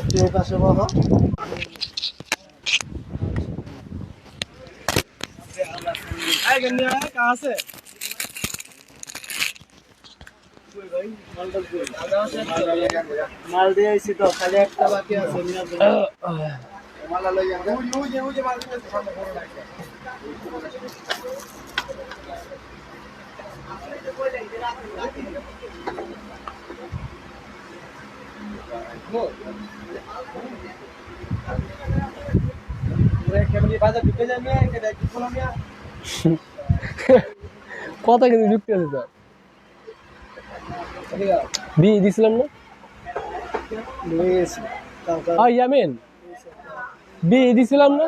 একটু এই পাশে বলো মাল দিয়ে আইছি তো খালি একটা বাকি আছে নিয়ে যাব। কথা কিন্তু যুক্তি আছে তো বি দিছিলাম না নিয়ে গেছি। তারপর আ ইয়ামিন বি দিছিলাম না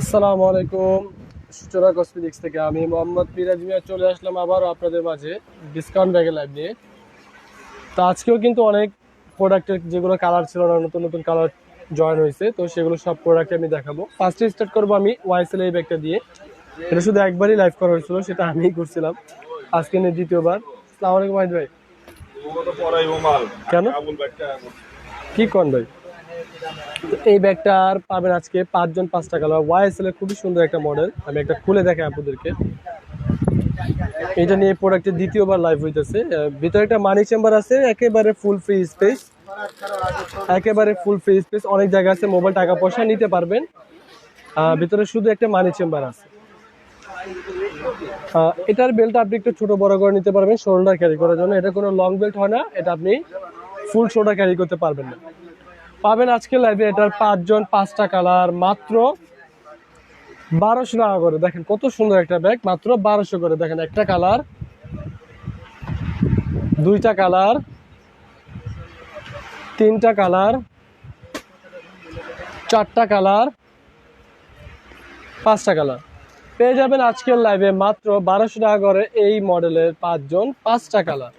আসসালামু আলাইকুম। সূচনা কসমেটিক্স থেকে আমি মোহাম্মদ মিরাজ মিয়া চলে আসলাম আবারও আপনাদের মাঝে ডিসকাউন্ট ব্যাগে লাইভ নিয়ে। তো আজকেও কিন্তু অনেক প্রোডাক্টের যেগুলো কালার ছিল না, নতুন নতুন কালার জয়েন হয়েছে, তো সেগুলো সব প্রোডাক্ট আমি দেখাবো। ফার্স্টে স্টার্ট করব আমি ওয়াইসেল এই ব্যাগটা দিয়ে। এটা শুধু একবারই লাইভ করা হয়েছিল, সেটা আমিই করছিলাম। আজকে নিয়ে দ্বিতীয়বার। সালাম আলাইকুম ভাই। কেন? কি কন ভাই? এই ব্যাগটা আর পাবেন আজকে পাঁচজন পাঁচটা কালার ওয়াইএসএল এর খুবই সুন্দর একটা মডেল আমি একটা খুলে দেখাই আপনাদেরকে। এটা নিয়ে প্রোডাক্টের দ্বিতীয়বার লাইভ হইতেছে। ভিতরে একটা মানি চেম্বার আছে একেবারে ফুল ফ্রি স্পেস একেবারে ফুল ফ্রি স্পেস অনেক জায়গা আছে মোবাইল টাকা পয়সা নিতে পারবেন। ভিতরে শুধু একটা মানি চেম্বার আছে। এটার বেল্টটা আপনি একটু ছোট বড় করে নিতে পারবেন শোল্ডার ক্যারি করার জন্য। এটা কোনো লং বেল্ট হয় না, এটা আপনি ফুল শোল্ডার ক্যারি করতে পারবেন না। পাবেন আজকে লাইভে এটার পাঁচজন, পাঁচটা কালার মাত্র বারোশো টাকা করে। দেখেন কত সুন্দর একটা ব্যাগ মাত্র বারোশো করে। দেখেন একটা কালার দুইটা কালার তিনটা কালার চারটা কালার পাঁচটা কালার পেয়ে যাবেন আজকের লাইভে মাত্র বারোশো টাকা করে এই মডেলের পাঁচজন পাঁচটা কালার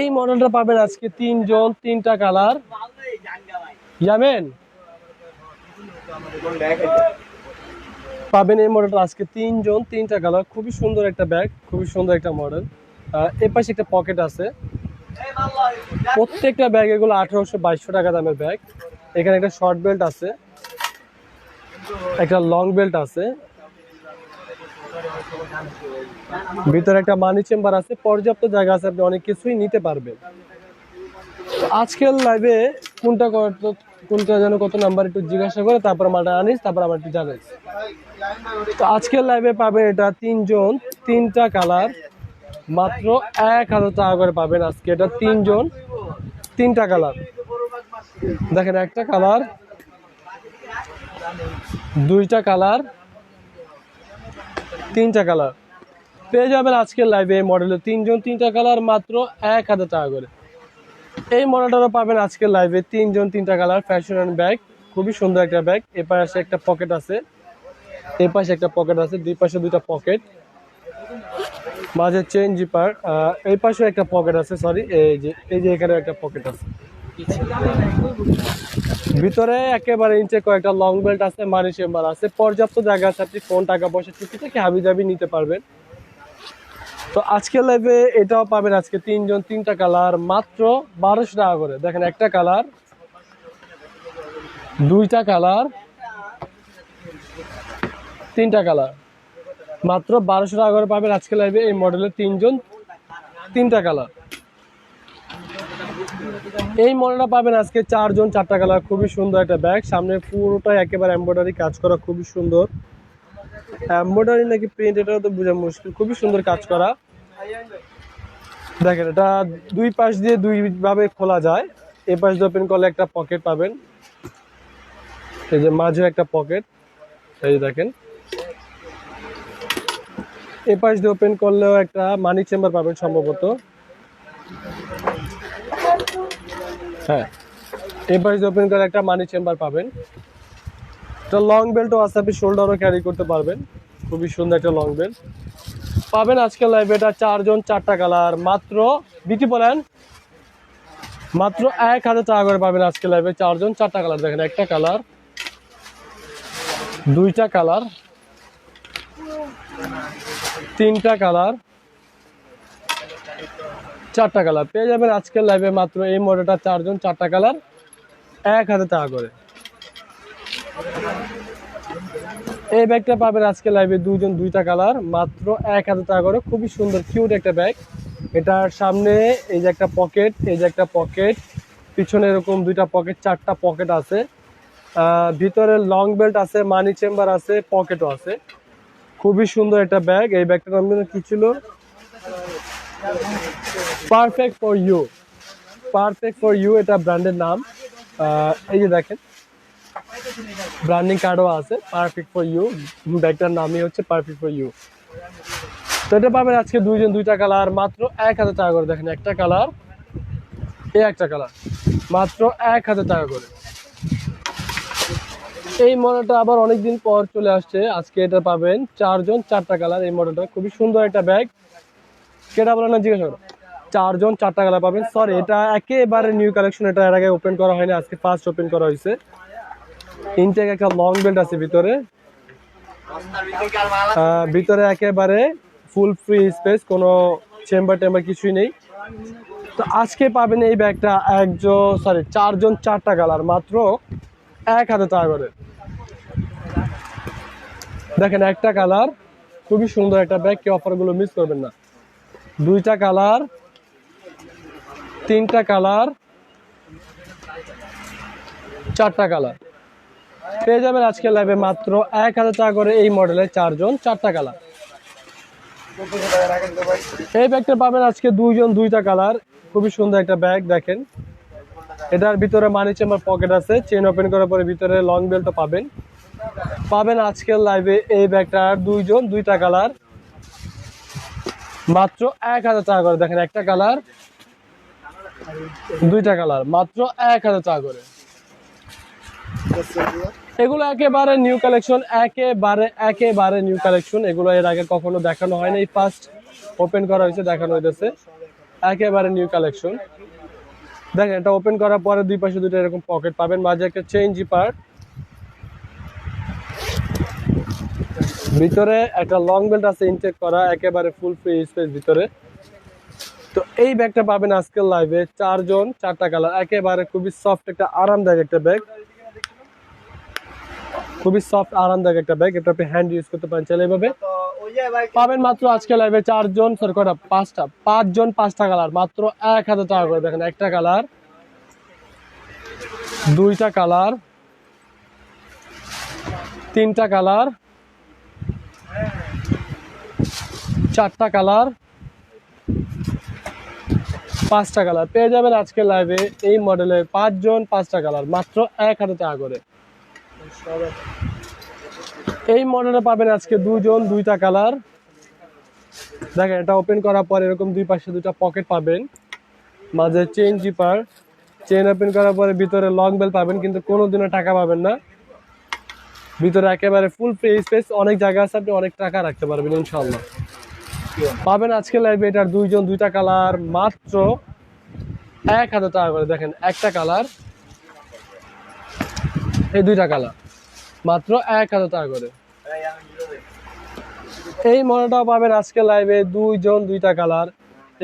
এই মডেলটা পাবেন আজকে তিনজন, তিনটা কালার ইয়ামেন? পাবেন এই মডেলটা আজকে তিনজন, তিনটা কালার খুবই সুন্দর একটা ব্যাগ খুবই সুন্দর একটা মডেল এর পাশে একটা পকেট আছে। প্রত্যেকটা ব্যাগ এগুলো আঠারোশো বাইশশো টাকা দামের ব্যাগ এখানে একটা শর্ট বেল্ট আছে, একটা লং বেল্ট আছে। ভিতরে একটা মানি চেম্বার আছে, পর্যাপ্ত জায়গা আছে, আপনি অনেক কিছুই নিতে পারবেন। আজকের লাইভে কোনটা কত- কোনটা যেন কত নাম্বার একটু জিজ্ঞাসা করে, তারপর মালটা আনিস, তারপর আমার একটু জানাইস তো আজকের লাইভে পাবেন এটা তিনজন, তিনটা কালার মাত্র এক হাজার টাকা করে পাবেন আজকে। এটা তিনজন, তিনটা কালার দেখেন, একটা কালার, দুইটা কালার, তিনটা কালার। পেয়ে যাবেন আজকের লাইভে এই মডেলের তিনজন তিনটা কালার, মাত্র এক হাজার টাকা করে। এই মডেলটারও পাবেন আজকের লাইভে তিনজন তিনটা কালার ফ্যাশন অ্যান্ড ব্যাগ খুবই সুন্দর একটা ব্যাগ এ পাশে একটা পকেট আছে। এই পাশে একটা পকেট আছে। দুই পাশে দুইটা পকেট মাঝে চেন জিপার এই পাশে একটা পকেট আছে সরি এই যে এই যে এখানে একটা পকেট আছে। ভিতরে একেবারে ইঞ্চে কয়েকটা লং বেল্ট আছে, মানি চেম্বার আছে। পর্যাপ্ত জায়গা আছে, আপনি ফোন টাকা পয়সা টুকি থেকে হাবি জাবি নিতে পারবেন। তো আজকের লাইভে এটাও পাবেন আজকে তিনজন, তিনটা কালার মাত্র বারোশো টাকা করে। দেখেন একটা কালার দুইটা কালার তিনটা কালার মাত্র বারোশো টাকা করে পাবেন আজকে লাইভে এই মডেলের তিনজন, তিনটা কালার এই মডেলটা পাবেন আজকে চারজন চারটা কালার, খুবই সুন্দর একটা ব্যাগ সামনে পুরোটাই একেবারে এমব্রয়ডারি কাজ করা খুবই সুন্দর। এমব্রয়ডারি নাকি প্রিন্ট এটা তো বোঝা মুশকিল। খুবই সুন্দর কাজ করা। দেখেন, এটা দুই পাশ দিয়ে দুই ভাবে খোলা যায়। এই পাশ দিয়ে ওপেন করলে একটা পকেট পাবেন। এই যে মাঝে একটা পকেট এই যে দেখেন। এই পাশ দিয়ে ওপেন করলেও একটা মানি চেম্বার পাবেন সম্ভবত। হ্যাঁ। এই ওপেন করে একটা মানি চেম্বার পাবেন। একটা লং বেল্টও আছে, আপনি শোল্ডারও ক্যারি করতে পারবেন। খুবই সুন্দর একটা লং বেল্ট পাবেন আজকে লাইভে এটা চারজন, চারটা কালার মাত্র বিটি বলেন? মাত্র এক হাজার টাকা করে পাবেন আজকে লাইভে চারজন, চারটা কালার দেখেন, একটা কালার দুইটা কালার তিনটা কালার চারটা কালার। পেয়ে যাবেন আজকের লাইভে মাত্র এই মডেলটা চারজন, চারটা কালার, এক হাজার টাকা করে। এই ব্যাগটা পাবেন আজকে লাইভে দুজন দুইটা কালার, মাত্র এক হাজার টাকা করে। খুবই সুন্দর কিউট একটা ব্যাগ এটার সামনে এই যে একটা পকেট এই যে একটা পকেট পিছনে এরকম দুইটা পকেট চারটা পকেট আছে। ভিতরে লং বেল্ট আছে মানি চেম্বার আছে পকেটও আছে। খুবই সুন্দর একটা ব্যাগ এই ব্যাগটার নাম কি ছিল? Perfect for you perfect for you এটা ব্র্যান্ডের নাম। এই যে দেখেন ব্র্যান্ডিং কার্ডও আছে পারফেক্ট ফর ইউ ব্যাগটার নামই হচ্ছে পারফেক্ট ফর ইউ তো এটা পাবেন আজকে দুইজন, দুইটা কালার মাত্র এক হাজার টাকা করে। দেখেন একটা কালার এই একটা কালার মাত্র এক হাজার টাকা করে। এই মডেলটা আবার অনেকদিন পর চলে আসছে। আজকে এটা পাবেন চারজন, চারটা কালার এই মডেলটা খুবই সুন্দর একটা ব্যাগ কেটা বলে না, জিজ্ঞাসা করো চারজন চারটা কালার পাবেন। সরি এটা একেবারে নিউ কালেকশন এটা এর আগে ওপেন করা হয়নি, আজকে ফার্স্ট ওপেন করা হয়েছে। ইনটেক একটা লং বেল্ট আছে ভিতরে। ভিতরে একেবারে ফুল ফ্রি স্পেস কোনো চেম্বার টেম্বার কিছুই নেই। তো আজকে পাবেন এই ব্যাগটা একজন সরি চারজন চারটা কালার, মাত্র এক হাজার টাকা করে। দেখেন একটা কালার, খুবই সুন্দর একটা ব্যাগ কি অফারগুলো মিস করবেন না। দুইটা কালার, তিনটা কালার, চারটা কালার। পেয়ে যাবেন আজকে লাইভে মাত্র এক হাজার টাকা করে এই মডেলের চারজন, চারটা কালার। এই ব্যাগটা পাবেন আজকে দুইজন, দুইটা কালার। খুবই সুন্দর একটা ব্যাগ দেখেন। এটার ভিতরে মানি চেম্বার পকেট আছে চেন ওপেন করার পরে ভিতরে লং বেল্টও পাবেন। পাবেন আজকের লাইভে এই ব্যাগটার দুইজন, দুইটা কালার। মাত্র এক হাজার টাকা করে। দেখেন একটা কালার, দুইটা কালার, মাত্র এক হাজার টাকা করে। এগুলো একেবারে নিউ কালেকশন একেবারে একেবারে নিউ কালেকশন এগুলো এর আগে কখনো দেখানো হয়নি। এই ফার্স্ট ওপেন করা হয়েছে, দেখানো হয়েছে একেবারে নিউ কালেকশন দেখেন, এটা ওপেন করার পরে দুই পাশে দুটো এরকম পকেট পাবেন। মাঝে একটা চেঞ্জি জিপার ভিতরে একটা লং বেল্ট আছে ইনটেক করা, একেবারে ফুল ফ্রি স্পেস ভিতরে। তো এই ব্যাগটা পাবেন আজকের লাইভে চারজন, চারটা কালার একেবারে খুবই সফট একটা আরামদায়ক একটা ব্যাগ খুবই সফট আরামদায়ক একটা ব্যাগ এটা আপনি হ্যান্ড ইউজ করতে পারেন এভাবে। পাবেন মাত্র আজকে লাইভে চারজন সরি কটা পাঁচটা, পাঁচজন, পাঁচটা কালার মাত্র এক হাজার টাকা করে দেখেন, একটা কালার দুইটা কালার তিনটা কালার চারটা কালার, পাঁচটা কালার। পেয়ে যাবেন আজকে লাইভে এই মডেলের পাঁচজন পাঁচটা কালার, মাত্র এক হাজার টাকা করে। এই মডেলে পাবেন আজকে দুজন দুইটা কালার। দেখেন, এটা ওপেন করার পর এরকম দুই পাশে দুইটা পকেট পাবেন। মাঝে চেইন জিপার চেইন ওপেন করার পরে ভিতরে লং বেল পাবেন, কিন্তু কোনো কোনোদিনও টাকা পাবেন না। ভিতরে একেবারে ফুল স্পেস অনেক জায়গা আছে, আপনি অনেক টাকা রাখতে পারবেন ইনশাল্লাহ পাবেন আজকে লাইভে এটার দুইজন, দুইটা কালার মাত্র এক হাজার টাকা করে। দেখেন, একটা কালার এই দুইটা কালার মাত্র এক হাজার টাকা করে। এই মডেলটাও পাবেন আজকে লাইভে দুইজন, দুইটা কালার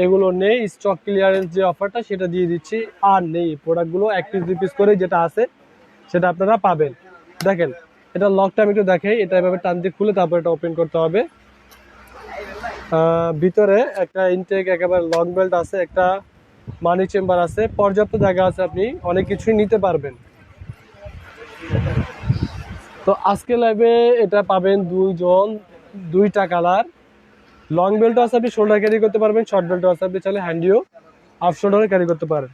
এগুলো নেই স্টক ক্লিয়ারেন্স যে অফারটা সেটা দিয়ে দিচ্ছি। আর নেই প্রোডাক্টগুলো এক পিস দুই পিস করে যেটা আছে, সেটা আপনারা পাবেন। দেখেন, এটা লকটা আমি একটু দেখাই, এটা এভাবে টান দিয়ে খুলে তারপর এটা ওপেন করতে হবে। ভিতরে একটা ইনটেক একেবারে লং বেল্ট আছে, একটা মানি চেম্বার আছে, পর্যাপ্ত জায়গা আছে আপনি, অনেক কিছুই নিতে পারবেন। তো আজকে লাইভে এটা পাবেন দুইজন দুইটা কালার লং বেল্টও আছে আপনি শোল্ডার ক্যারি করতে পারবেন শর্ট বেল্টও আছে আপনি, চাইলে হ্যান্ডিও হাফ শোল্ডারে ক্যারি করতে পারেন।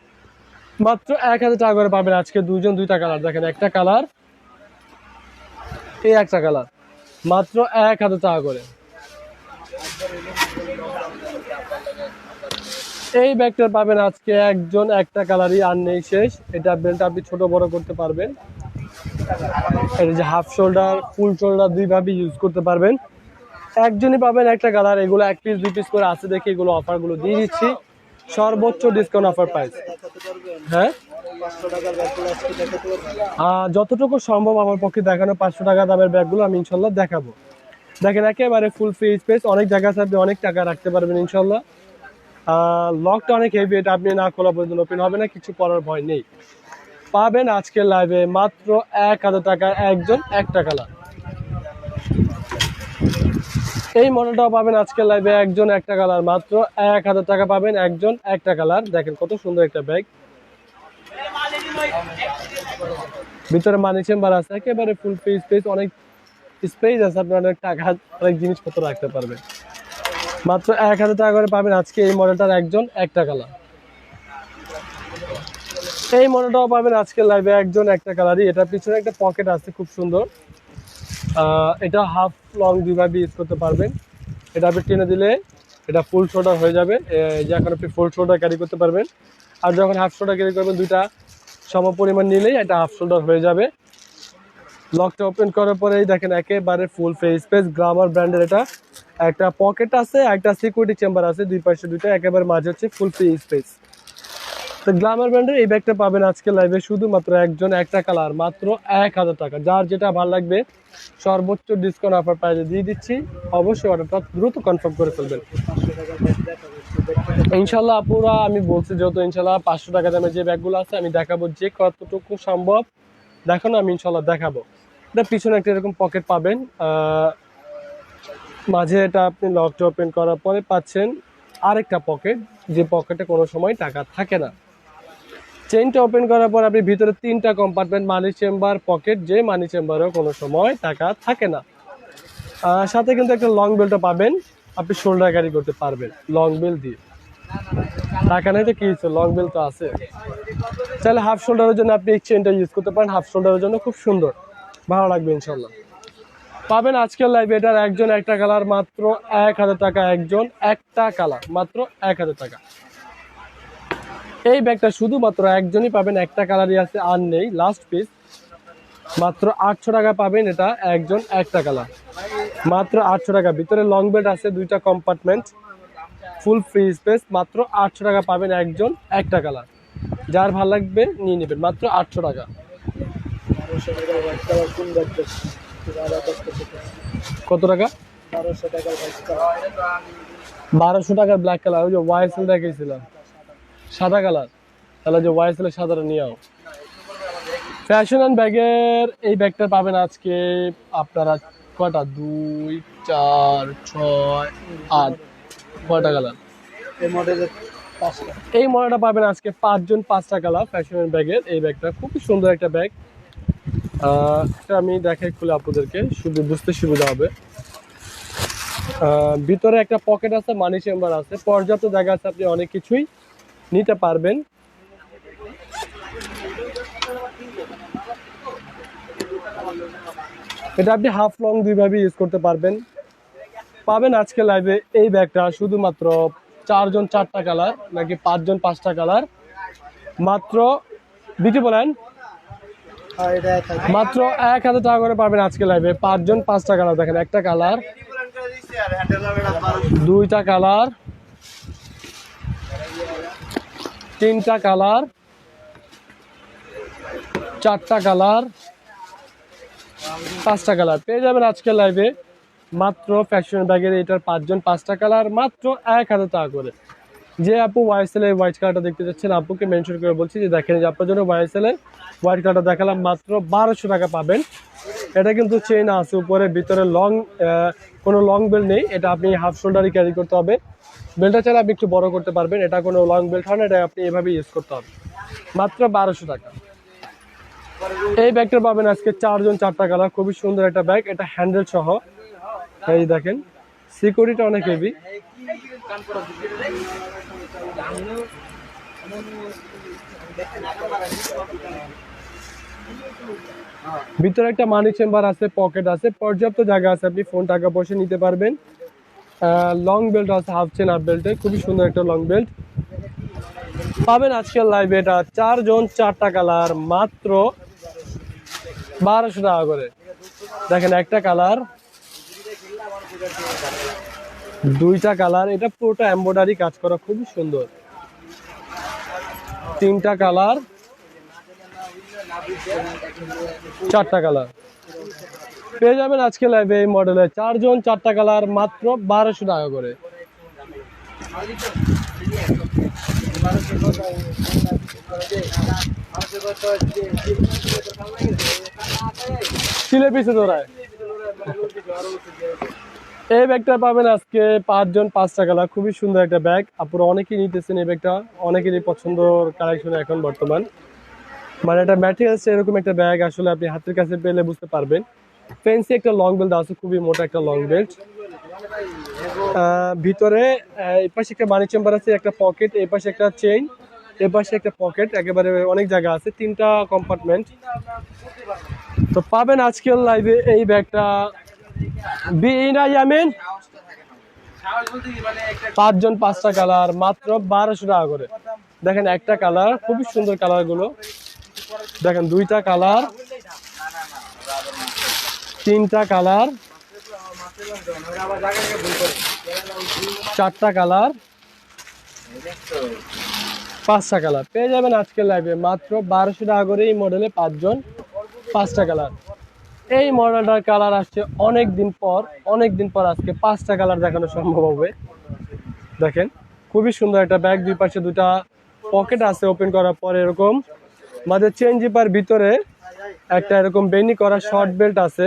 মাত্র এক হাজার টাকা করে পাবেন আজকে দুইজন দুইটা কালার দেখেন, একটা কালার, এই একটা কালার। মাত্র এক হাজার টাকা করে। এই ব্যাগটা পাবেন আজকে একজন, একটা কালারই, আর নেই শেষ। এটা বেল্ট আপনি ছোট বড় করতে পারবেন। এটা যে হাফ শোল্ডার ফুল শোল্ডার দুইভাবে ইউজ করতে পারবেন। একজনই পাবেন একটা কালার এগুলো এক পিস দুই পিস করে আছে দেখে এগুলো অফারগুলো দিয়ে দিচ্ছি। সর্বোচ্চ ডিসকাউন্ট অফার প্রাইস হ্যাঁ? যতটুকু সম্ভব আমার পক্ষে দেখানো পাঁচশো টাকা দামের ব্যাগগুলো আমি ইনশাল্লাহ দেখাবো। দেখেন, একেবারে ফুল ফ্রি স্পেস অনেক জায়গা আছে, আপনি অনেক টাকা রাখতে পারবেন ইনশাল্লাহ লকটা অনেক হেভি এটা আপনি না খোলা পর্যন্ত ওপেন হবে না, কিছু করার ভয় নেই। পাবেন আজকের লাইভে মাত্র এক হাজার টাকা, একজন একটা কালার এই মডেলটাও পাবেন আজকের লাইভে একজন একটা কালার মাত্র এক হাজার টাকা পাবেন একজন একটা কালার দেখেন, কত সুন্দর একটা ব্যাগ ভিতরে মানি চেম্বার আছে, একেবারে ফুল ফ্রি স্পেস অনেক স্পেস আছে, আপনি অনেক টাকা, অনেক জিনিসপত্র রাখতে পারবেন। মাত্র এক হাজার টাকা করে পাবেন আজকে এই মডেলটার একজন একটা কালার এই মডেলটাও পাবেন আজকে লাইভে একজন একটা কালারই এটা পিছনে একটা পকেট আছে, খুব সুন্দর। এটা হাফ লং দুইভাবে ইউজ করতে পারবেন। এটা আপনি টেনে দিলে এটা ফুল শোল্ডার হয়ে যাবে। যে এখন আপনি ফুল শোল্ডার ক্যারি করতে পারবেন। আর যখন হাফ শোল্ডার ক্যারি করবেন, দুইটা সম পরিমাণ নিলেই এটা হাফ শোল্ডার হয়ে যাবে। লকটা ওপেন করার পরেই দেখেন একেবারে ফুল ফেস স্পেস গ্রামার ব্র্যান্ডের এটা। একটা পকেট আছে, একটা সিকিউরিটি চেম্বার আছে, দুই পাশে দুইটা, একেবারে মাঝে হচ্ছে ফুল ফ্রি স্পেস তো গ্লামার ব্র্যান্ডের এই ব্যাগটা পাবেন আজকে লাইভে শুধুমাত্র একজন, একটা কালার মাত্র এক হাজার টাকা। যার যেটা ভালো লাগবে, সর্বোচ্চ ডিসকাউন্ট অফার প্রাইজে দিয়ে দিচ্ছি। অবশ্যই অর্ডারটা দ্রুত কনফার্ম করে ফেলবেন। ইনশাল্লাহ আপুরা, আমি বলছি যেহেতু ইনশাল্লাহ পাঁচশো টাকা দামে যে ব্যাগগুলো আছে, আমি দেখাবো যে কতটুকু সম্ভব। দেখানো আমি ইনশাল্লাহ দেখাবো। এটা পিছনে একটা এরকম পকেট পাবেন। মাঝে এটা আপনি লকটা ওপেন করার পরে পাচ্ছেন আরেকটা পকেট যে পকেটে কোনো সময় টাকা থাকে না। চেনটা ওপেন করার পর আপনি ভিতরে তিনটা কম্পার্টমেন্ট মানি চেম্বার পকেট যে মানি চেম্বারেও কোনো সময় টাকা থাকে না। সাথে কিন্তু একটা লং বেলটা পাবেন, আপনি শোল্ডার ক্যারি করতে পারবেন লং বেল দিয়ে। টাকা নেই তো কি লং বেল তো আছে। তাহলে হাফ শোল্ডারের জন্য আপনি এই চেনটা ইউজ করতে পারেন হাফ শোল্ডারের জন্য খুব সুন্দর। ভালো লাগবে ইনশাল্লাহ। পাবেন আজকের লাইভে এটার একজন, একটা কালার মাত্র এক হাজার টাকা, একজন, একটা কালার মাত্র এক হাজার টাকা। এই ব্যাগটা শুধুমাত্র একজনই পাবেন, একটা কালারই আছে, আর নেই লাস্ট পিস মাত্র আটশো টাকা পাবেন এটা, একজন, একটা কালার মাত্র আটশো টাকা। ভিতরে লং বেড আছে, দুইটা কম্পার্টমেন্ট ফুল ফ্রি স্পেস মাত্র আটশো টাকা পাবেন একজন, একটা কালার যার ভালো লাগবে, নিয়ে নেবেন। মাত্র আটশো টাকা। কত টাকা? বারোশো টাকার ব্ল্যাক কালার ওই যে ওয়াইসেল দেখেছিলাম সাদা কালার তাহলে যে ওয়াইসেলের সাদাটা নিয়ে আও। ফ্যাশন অ্যান্ড ব্যাগের এই ব্যাগটা পাবেন আজকে আপনারা কটা দুই চার ছয় আট। কয়টা কালার এই মডেলের এই মডেলটা পাবেন আজকে পাঁচজন পাঁচটা কালার ফ্যাশন অ্যান্ড ব্যাগের এই ব্যাগটা খুবই সুন্দর একটা ব্যাগ এটা আমি দেখাই খুলে আপনাদেরকে, শুধু বুঝতে সুবিধা হবে। ভিতরে একটা পকেট আছে মানি চেম্বার আছে। পর্যাপ্ত জায়গা আছে, আপনি অনেক কিছুই নিতে পারবেন। এটা আপনি হাফ লং দুইভাবে ইউজ করতে পারবেন। পাবেন আজকে লাইভে এই ব্যাগটা, শুধুমাত্র চারজন চারটা কালার নাকি পাঁচজন পাঁচটা কালার মাত্র বিটি বলেন আর এটা এক হাজার মাত্র এক হাজার টাকা করে পাবেন আজকে লাইভে পাঁচজন, পাঁচটা কালার দেখেন, একটা কালার দুইটা কালার তিনটা কালার চারটা কালার পাঁচটা কালার পেয়ে যাবেন আজকের লাইভে মাত্র ফ্যাশন ব্যাগের এটার পাঁচজন, পাঁচটা কালার মাত্র এক হাজার টাকা করে। যে আপু ওয়াইসেল এর হোয়াইট কালারটা দেখতে চাচ্ছেন আপুকে মেনশন করে বলছি যে দেখেন যে আপনার জন্য ওয়াইসেল এর হোয়াইট কালারটা দেখালাম, মাত্র বারোশো টাকা পাবেন। এটা কিন্তু চেন আছে, উপরে, ভিতরে লং কোনো লং বেল্ট নেই। এটা আপনি হাফ শোল্ডারই ক্যারি করতে হবে। বেল্টটা চাইলে আপনি একটু বড় করতে পারবেন। এটা কোনো লং বেল্ট হয় না, এটা আপনি এভাবে ইউজ করতে হবে। মাত্র বারোশো টাকা। এই ব্যাগটা পাবেন আজকে চারজন চারটা কালার খুবই সুন্দর একটা ব্যাগ এটা হ্যান্ডেল সহ। এই দেখেন সিকিউরিটি অনেক হেভি ভিতরে একটা মানি চেম্বার আছে পকেট আছে, পর্যাপ্ত জায়গা আছে, আপনি ফোন টাকা পয়সা নিতে পারবেন। লং বেল্ট আছে হাফ চেন হাফ বেল্টে খুবই সুন্দর একটা লং বেল্ট পাবেন আজকের লাইভে এটা, চারজন চারটা কালার মাত্র বারোশো টাকা করে। দেখেন একটা কালার দুইটা কালার, এটা পুরোটা এমব্রয়ডারি কাজ করা, খুবই সুন্দর। তিনটা কালার, চারটা কালার। পেয়ে যাবেন আজকে লাইভে এই মডেলে চারজন চারটা কালার, মাত্র বারোশো টাকা করে। সিলে পিছে দৌড়ায়। এই ব্যাগটা পাবেন আজকে পাঁচজন পাঁচটা কালার খুবই সুন্দর একটা ব্যাগ। আপনারা অনেকেই নিতেছেন এই ব্যাগটা। অনেকেরই পছন্দর কালেকশন এখন বর্তমান। মানে এটা ম্যাটেরিয়ালস এরকম একটা ব্যাগ আসলে আপনি হাতের কাছে পেলে বুঝতে পারবেন। ফেন্সি একটা লং বেল্ট আছে, খুবই মোটা একটা লং বেল্ট ভিতরে এই পাশে একটা মানি চেম্বার আছে, একটা পকেট এই পাশে একটা চেইন এই পাশে একটা পকেট একেবারে অনেক জায়গা আছে, তিনটা কম্পার্টমেন্ট তো পাবেন আজকের লাইভে এই ব্যাগটা। পাঁচজন পাঁচটা কালার, মাত্র বারোশো টাকা করে। দেখেন একটা কালার, খুবই সুন্দর কালারগুলো দেখেন দুইটা কালার, তিনটা কালার, চারটা কালার, পাঁচটা কালার। পেয়ে যাবেন আজকের লাইভে মাত্র বারোশো টাকা করে এই মডেলে পাঁচজন, পাঁচটা কালার। এই মডেলটার কালার আসছে অনেক দিন পর অনেক দিন পর আজকে পাঁচটা কালার দেখানো সম্ভব হবে। দেখেন, খুবই সুন্দর একটা ব্যাগ দুই পাশে দুটা পকেট আছে ওপেন করার পর এরকম। মাঝে চেন জিপার ভিতরে একটা এরকম বেনি করা শর্ট বেল্ট আছে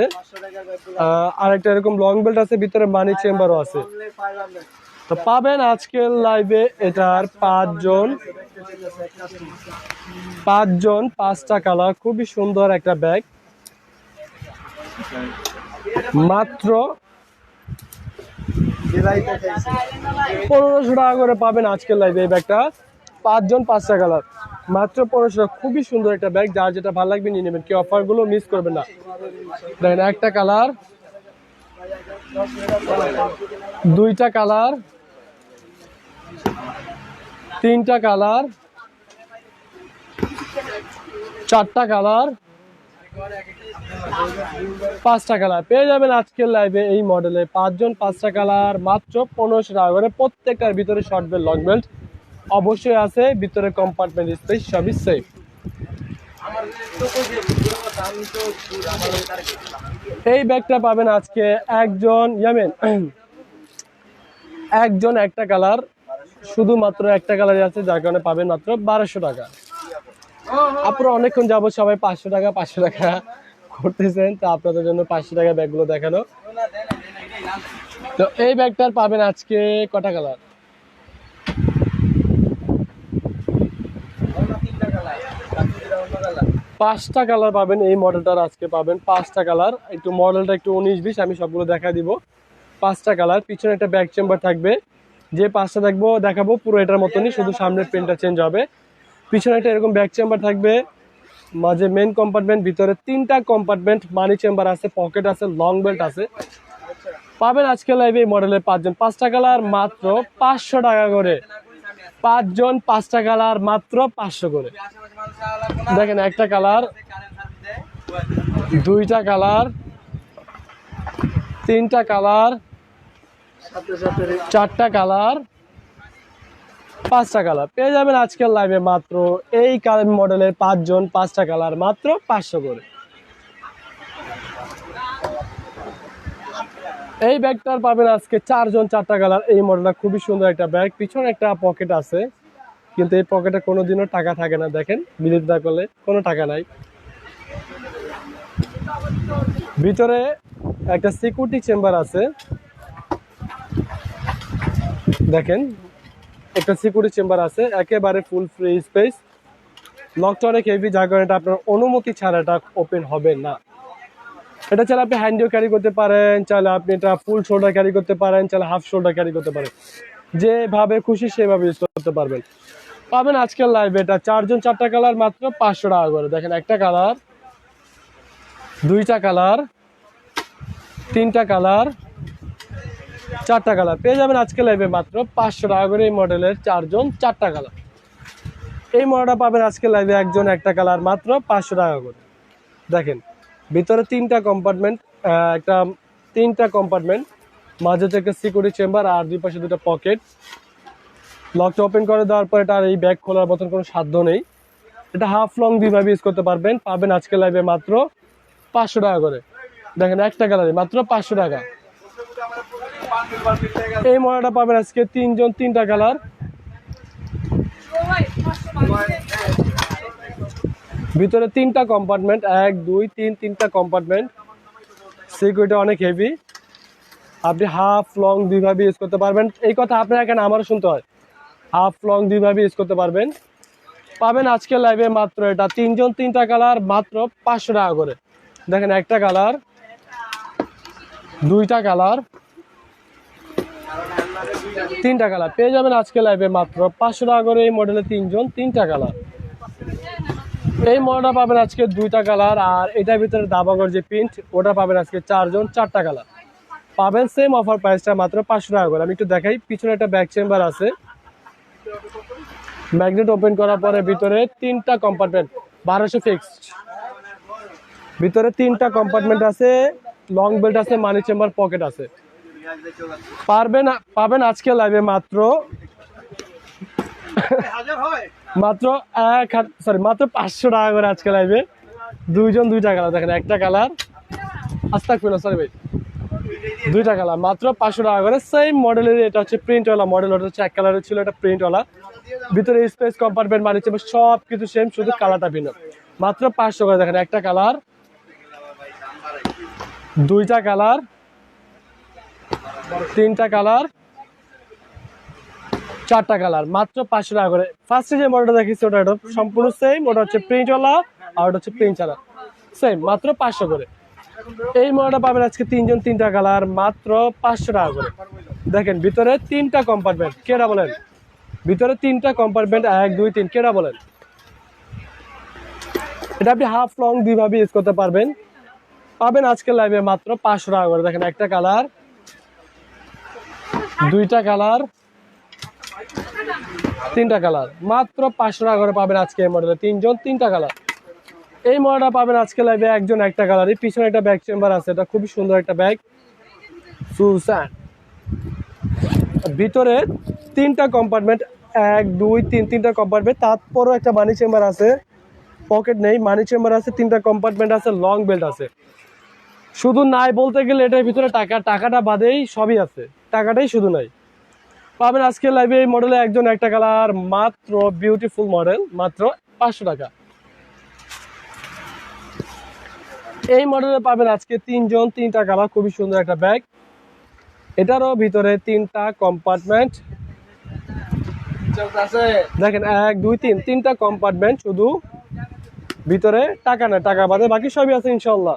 আর একটা এরকম লং বেল্ট আছে, ভিতরে মানি চেম্বারও আছে। তো পাবেন আজকের লাইভে এটার পাঁচজন পাঁচজন, পাঁচটা কালার খুবই সুন্দর একটা ব্যাগ মাত্র পনেরোশো টাকা করে পাবেন আজকের লাইভে এই ব্যাগটা পাঁচজন পাঁচটা কালার মাত্র পনেরোশো খুবই সুন্দর একটা ব্যাগ যার যেটা ভালো লাগবে নিয়ে নেবেন। কি অফারগুলো মিস করবেন না। দেখেন, একটা কালার দুইটা কালার তিনটা কালার চারটা কালার পাঁচটা কালার। পেয়ে যাবেন আজকের লাইভে এই মডেলে পাঁচজন পাঁচটা কালার, মাত্র পনেরোশো টাকা করে প্রত্যেকটার ভিতরে শর্ট বেল্ট লং বেল্ট অবশ্যই আছে, ভিতরে কম্পার্টমেন্ট স্পেস সবই সেফ এই ব্যাগটা পাবেন আজকে একজন, ইয়ামেন, একজন একটা কালার, শুধুমাত্র একটা কালারই আছে, যার কারণে পাবেন মাত্র বারোশো টাকা। আপনারা অনেকক্ষণ যাব সবাই পাঁচশো টাকা পাঁচশো টাকা করতেছেন, তো আপনাদের জন্য পাঁচশো টাকা ব্যাগগুলো দেখানো। তো এই ব্যাগটার পাবেন আজকে কটা কালার? পাঁচটা কালার পাবেন, এই মডেলটার আজকে পাবেন পাঁচটা কালার। একটু মডেলটা একটু উনিশ বিশ, আমি সবগুলো দেখা দিব। পাঁচটা কালার, পিছনে একটা ব্যাক চেম্বার থাকবে। যে পাঁচটা দেখব, দেখাবো, পুরো এটার মতনই, শুধু সামনের পেনটা চেঞ্জ হবে। পিছনে একটা এরকম ব্যাক চেম্বার থাকবে। মাঝে মেন কম্পার্টমেন্ট ভিতরে তিনটা কম্পার্টমেন্ট মানি চেম্বার আছে পকেট আছে লং বেল্ট আছে। পাবেন আজকে লাইভে এই মডেলের পাঁচজন। পাঁচটা কালার মাত্র পাঁচশো টাকা করে। পাঁচজন পাঁচটা কালার মাত্র পাঁচশো করে। দেখেন একটা কালার দুইটা কালার তিনটা কালার চারটা কালার পাঁচটা কালার। পেয়ে যাবেন আজকের লাইভে মাত্র এই মডেলের পাঁচজন পাঁচটা কালার, মাত্র পাঁচশো করে। এই ব্যাগটার পাবেন আজকে চারজন চারটা কালার। এই মডেলটা খুবই সুন্দর একটা ব্যাগ পিছনে একটা পকেট আছে, কিন্তু এই পকেটে কোনোদিনও টাকা থাকে না, দেখেন বিলিত না করলে কোনো টাকা নাই। ভিতরে একটা সিকিউরিটি চেম্বার আছে। দেখেন একটা সিকিউরিটি চেম্বার আছে, একেবারে ফুল ফ্রি স্পেস লকটা অনেক হেভি যার কারণে এটা আপনার অনুমতি ছাড়া এটা ওপেন হবে না। এটা চাইলে আপনি হ্যান্ডিও ক্যারি করতে পারেন, চাইলে আপনি এটা ফুল শোল্ডার ক্যারি করতে পারেন, চাইলে হাফ শোল্ডার ক্যারি করতে পারেন। যেভাবে খুশি সেভাবে ইউজ করতে পারবেন। পাবেন আজকের লাইভে এটা চারজন চারটা কালার মাত্র পাঁচশো টাকা করে। দেখেন একটা কালার দুইটা কালার তিনটা কালার চারটা কালার। পেয়ে যাবেন আজকে লাইভে মাত্র পাঁচশো টাকা করে এই মডেলের চারজন চারটা কালার। এই মডেলটা পাবেন আজকে লাইভে একজন একটা কালার মাত্র পাঁচশো টাকা করে। দেখেন, ভিতরে তিনটা কম্পার্টমেন্ট একটা তিনটা কম্পার্টমেন্ট মাঝে থেকে সিকিউরিটি চেম্বার আর দুই পাশে দুটো পকেট লকটা ওপেন করে দেওয়ার পরে আর এই ব্যাগ খোলার মতন কোনো সাধ্য নেই। এটা হাফ লং দুইভাবে ইউজ করতে পারবেন, পাবেন আজকে লাইভে মাত্র পাঁচশো টাকা করে। দেখেন একটা কালারে মাত্র পাঁচশো টাকা। এই মডেলটা পাবেন আজকে তিনজন, তিনটা কালার। ভিতরে তিনটা কম্পার্টমেন্ট এক, দুই, তিন, তিনটা কম্পার্টমেন্ট সিকিউরিটি অনেক হেভি আপনি হাফ লং দুইভাবে ইউজ করতে পারবেন। এই কথা আপনার এখানে আমারও শুনতে হয়? হাফ লং দুইভাবে ইউজ করতে পারবেন। পাবেন আজকে লাইভে মাত্র এটা তিনজন, তিনটা কালার, মাত্র পাঁচশো টাকা করে। দেখেন একটা কালার, দুইটা কালার। তিনটা কালার। পেয়ে যাবেন আজকে লাইভে মাত্র পাঁচশো টাকা করে এই মডেলে তিনজন, তিনটা কালার। এই মডেলটা পাবেন আজকে দুইটা কালার, আর এটার ভিতরে দাবাগর যে প্রিন্ট ওটা পাবেন আজকে চারজন, চারটা কালার। পাবেন সেম অফার প্রাইসটা মাত্র পাঁচশো টাকা করে। আমি একটু দেখাই, পিছনে একটা ব্যাক চেম্বার আছে। ম্যাগনেট ওপেন করার পরে ভিতরে তিনটা কম্পার্টমেন্ট বারোশো ফিক্সড ভিতরে তিনটা কম্পার্টমেন্ট আছে লং বেল্ট আছে মানি চেম্বার পকেট আছে। পারবেন পাবেন আজকে লাইভে মাত্র। মাত্র এক সরি মাত্র পাঁচশো টাকা করে আজকে লাইভে দুইজন দুইটা কালার দেখেন একটা কালার আস্তাক পেল সরি ভাই। দুইটা কালার মাত্র পাঁচশো টাকা করে। সেম মডেলের এটা হচ্ছে প্রিন্টওয়ালা মডেল ওটা হচ্ছে এক কালারের ছিল এটা প্রিন্টওয়ালা ভিতরে স্পেস কম্পার্টমেন্ট মানে হচ্ছে সব কিছু সেম শুধু কালারটা ভিন্ন। মাত্র পাঁচশো করে দেখেন একটা কালার দুইটা কালার তিনটা কালার, চারটা কালার, মাত্র পাঁচশো টাকা করে। ফার্স্টে যে মডেলটা দেখিয়েছি, ওটা এটা সম্পূর্ণ সেম ওটা হচ্ছে প্রিন্টওয়ালা আর ওটা হচ্ছে প্রিন্ট ছাড়া সেম মাত্র পাঁচশো করে। এই মডেলটা পাবেন আজকে তিনজন, তিনটা কালার, মাত্র পাঁচশো টাকা করে। দেখেন, ভিতরে তিনটা কম্পার্টমেন্ট কেটা বলেন? ভিতরে তিনটা কম্পার্টমেন্ট এক, দুই, তিন কেটা বলেন? এটা আপনি হাফ লং দুইভাবে ইউজ করতে পারবেন। পাবেন আজকে লাইভে মাত্র পাঁচশো টাকা করে। দেখেন, একটা কালার দুইটা কালার, তিনটা কালার। মাত্র পাঁচশো টাকা করে পাবেন আজকে এই মডেলে তিনজন, তিনটা কালার। এই মডেলটা পাবেন আজকে লাইভে একজন, একটা কালার। এই পিছনে একটা ব্যাগ চেম্বার আছে, এটা খুবই সুন্দর একটা ব্যাগ সুসান ভিতরে তিনটা কম্পার্টমেন্ট এক, দুই, তিন, তিনটা কম্পার্টমেন্ট তারপরও একটা মানি চেম্বার আছে। পকেট নেই মানি চেম্বার আছে, তিনটা কম্পার্টমেন্ট আছে লং বেল্ট আছে। শুধু নাই বলতে গেলে এটার ভিতরে টাকা, টাকাটা বাদেই সবই আছে। টাকাটাই শুধু নাই। পাবেন আজকে লাইভে এই মডেলে একজন একটা কালার মাত্র বিউটিফুল মডেল মাত্র পাঁচশো টাকা। এই মডেলে পাবেন আজকে তিনজন, তিনটা কালার খুবই সুন্দর একটা ব্যাগ এটারও ভিতরে তিনটা কম্পার্টমেন্ট দেখেন, এক, দুই, তিন, তিনটা কম্পার্টমেন্ট শুধু ভিতরে টাকা না টাকা বাদে বাকি সবই আছে ইনশাল্লাহ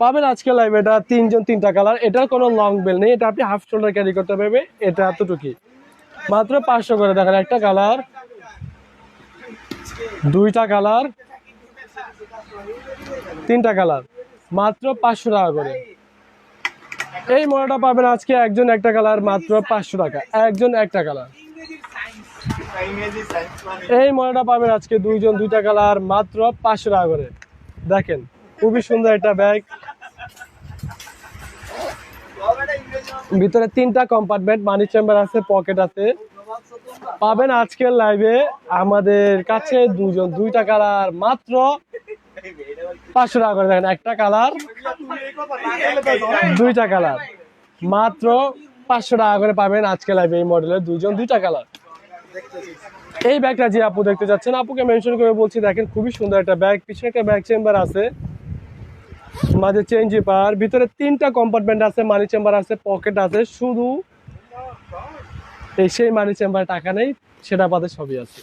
পাবেন আজকে লাইভ এটা তিনজন, তিনটা কালার এটার কোনো লং বেল নেই, এটা আপনি হাফ শোল্ডার ক্যারি করতে পারবে এটা এতটুকুই। মাত্র পাঁচশো করে দেখেন একটা কালার দুইটা কালার তিনটা কালার মাত্র পাঁচশো টাকা করে। এই মডেলটা পাবেন আজকে একজন একটা কালার মাত্র পাঁচশো টাকা। একজন একটা কালার এই মডেলটা পাবেন আজকে দুইজন, দুইটা কালার মাত্র পাঁচশো টাকা করে। দেখেন, খুবই সুন্দর একটা ব্যাগ ভিতরে তিনটা কম্পার্টমেন্ট মানি চেম্বার আছে পকেট আছে। পাবেন আজকের লাইভে আমাদের কাছে দুজন, দুইটা কালার মাত্র পাঁচশো টাকা করে। দেখেন, একটা কালার দুইটা কালার মাত্র পাঁচশো টাকা করে পাবেন আজকে লাইভে এই মডেলের দুইজন, দুইটা কালার এই ব্যাগটা যে আপু দেখতে যাচ্ছেন, আপুকে মেনশন করে বলছি, দেখেন খুবই সুন্দর একটা ব্যাগ পিছনে একটা ব্যাগ চেম্বার আছে। মাঝে চেঞ্জ পার ভিতরে তিনটা কম্পার্টমেন্ট আছে মানি চেম্বার আছে পকেট আছে, শুধু এই সেই মানি চেম্বার টাকা নেই, সেটা বাদে সবই আছে।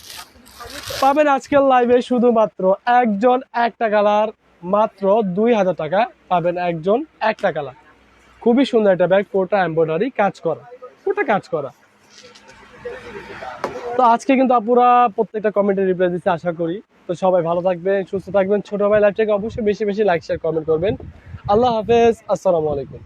পাবেন আজকের লাইভে শুধুমাত্র একজন একটা কালার মাত্র দুই হাজার টাকা পাবেন একজন একটা কালার খুবই সুন্দর একটা ব্যাগ পুরোটা এম্ব্রয়ডারি কাজ করা। পুরোটা কাজ করা। তো আজকে কিন্তু আপুরা প্রত্যেকটা কমেন্টে রিপ্লাই দিতে আশা করি। তো সবাই ভালো থাকবেন, সুস্থ থাকবেন। ছোট ভাই লাইফটাকে অবশ্যই বেশি বেশি লাইক শেয়ার কমেন্ট করবেন। আল্লাহ হাফেজ, আসসালামু আলাইকুম।